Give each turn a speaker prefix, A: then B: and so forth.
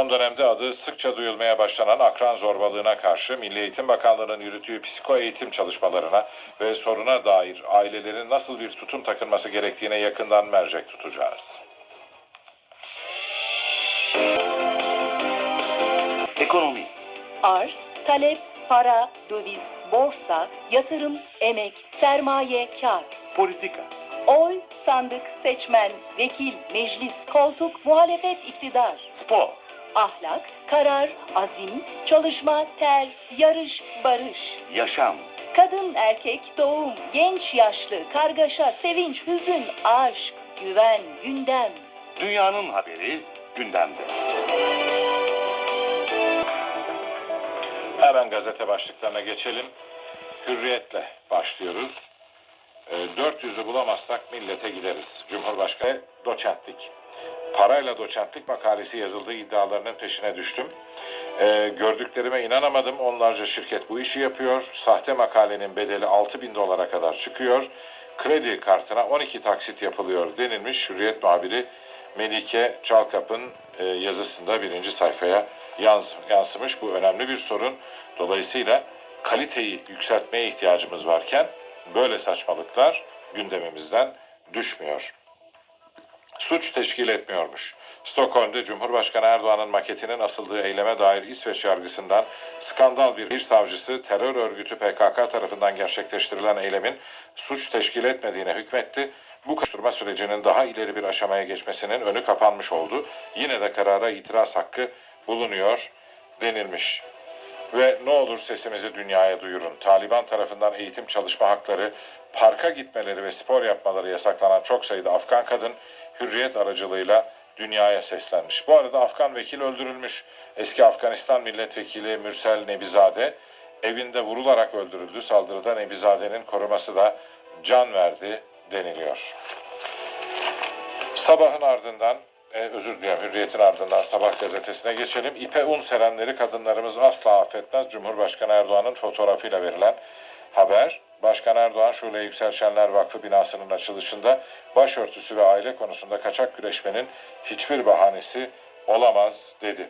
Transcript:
A: Son dönemde adı sıkça duyulmaya başlanan akran zorbalığına karşı Milli Eğitim Bakanlığı'nın yürüttüğü psiko eğitim çalışmalarına ve soruna dair ailelerin nasıl bir tutum takınması gerektiğine yakından mercek tutacağız.
B: Ekonomi,
C: Arz, talep, para, döviz, borsa, yatırım, emek, sermaye, kar.
B: politika,
C: Oy, sandık, seçmen, vekil, meclis, koltuk, muhalefet, iktidar.
B: spor,
C: Ahlak, karar, azim, çalışma, ter, yarış, barış.
B: yaşam,
C: Kadın, erkek, doğum, genç, yaşlı, kargaşa, sevinç, hüzün, aşk, güven, gündem.
B: dünyanın haberi gündemde.
A: Hemen gazete başlıklarına geçelim. Hürriyetle başlıyoruz. E, 400'ü bulamazsak millete gideriz. Cumhurbaşkanı doçentlik. Parayla doçentlik makalesi yazıldığı iddialarının peşine düştüm. E, gördüklerime inanamadım. Onlarca şirket bu işi yapıyor. Sahte makalenin bedeli 6 bin dolara kadar çıkıyor. Kredi kartına 12 taksit yapılıyor denilmiş. Hürriyet muhabiri Melike Çalkap'ın e, yazısında birinci sayfaya yans- yansımış. Bu önemli bir sorun. Dolayısıyla kaliteyi yükseltmeye ihtiyacımız varken böyle saçmalıklar gündemimizden düşmüyor suç teşkil etmiyormuş. Stockholm'de Cumhurbaşkanı Erdoğan'ın maketinin asıldığı eyleme dair İsveç yargısından skandal bir bir savcısı terör örgütü PKK tarafından gerçekleştirilen eylemin suç teşkil etmediğine hükmetti. Bu koşturma sürecinin daha ileri bir aşamaya geçmesinin önü kapanmış oldu. Yine de karara itiraz hakkı bulunuyor denilmiş. Ve ne olur sesimizi dünyaya duyurun. Taliban tarafından eğitim çalışma hakları, parka gitmeleri ve spor yapmaları yasaklanan çok sayıda Afgan kadın hürriyet aracılığıyla dünyaya seslenmiş. Bu arada Afgan vekil öldürülmüş. Eski Afganistan milletvekili Mürsel Nebizade evinde vurularak öldürüldü. Saldırıda Nebizade'nin koruması da can verdi deniliyor. Sabahın ardından, e, özür diliyorum Hürriyet'in ardından Sabah gazetesine geçelim. İpe un serenleri kadınlarımız asla affetmez. Cumhurbaşkanı Erdoğan'ın fotoğrafıyla verilen haber. Başkan Erdoğan Şule Yüksel Şenler Vakfı binasının açılışında başörtüsü ve aile konusunda kaçak güreşmenin hiçbir bahanesi olamaz dedi.